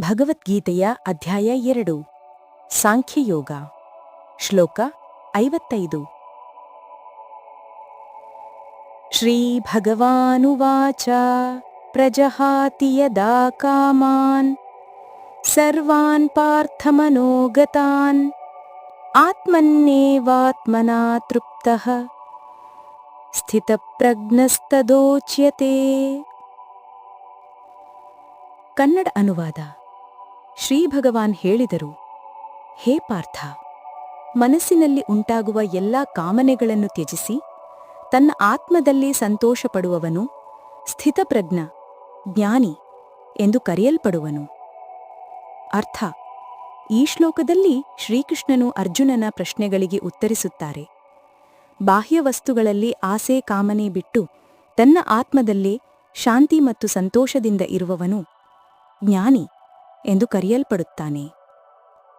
ಭಗವದ್ಗೀತೆಯ ಅಧ್ಯಾಯ ಎರಡು. ಸಾಂಖ್ಯಯೋಗ. ಶ್ಲೋಕ ಐವತ್ತೈದು. ಶ್ರೀಭಗವಾನುವಾಚ ಪ್ರಜಹಾತಿ ಯದಾ ಕಾಮಾನ್ ಸರ್ವಾನ್ ಪಾರ್ಥಮನೋಗತಾನ್ ಆತ್ಮನ್ನೇವಾತ್ಮನಾ ತೃಪ್ತಃ ಸ್ಥಿತಪ್ರಜ್ಞಸ್ತದೋಚ್ಯತೆ. ಕನ್ನಡ ಅನುವಾದ ಶ್ರೀ ಭಗವಾನ್ ಹೇಳಿದರು, ಹೇ ಪಾರ್ಥ, ಮನಸ್ಸಿನಲ್ಲಿ ಉಂಟಾಗುವ ಎಲ್ಲಾ ಕಾಮನೆಗಳನ್ನು ತ್ಯಜಿಸಿ, ತನ್ನ ಆತ್ಮದಲ್ಲಿ ಸಂತೋಷಪಡುವವನು ಸ್ಥಿತಪ್ರಜ್ಞ, ಜ್ಞಾನಿ ಎಂದು ಕರೆಯಲ್ಪಡುವನು. ಅರ್ಥ, ಈ ಶ್ಲೋಕದಲ್ಲಿ ಶ್ರೀಕೃಷ್ಣನು ಅರ್ಜುನನ ಪ್ರಶ್ನೆಗಳಿಗೆ ಉತ್ತರಿಸುತ್ತಾರೆ, ಬಾಹ್ಯ ವಸ್ತುಗಳಲ್ಲಿ ಆಸೆ ಕಾಮನೆ ಬಿಟ್ಟು ತನ್ನ ಆತ್ಮದಲ್ಲೇ ಶಾಂತಿ ಮತ್ತು ಸಂತೋಷದಿಂದ ಇರುವವನು ಜ್ಞಾನಿ ಎಂದು ಕರೆಯಲ್ಪಡುತ್ತಾನೆ.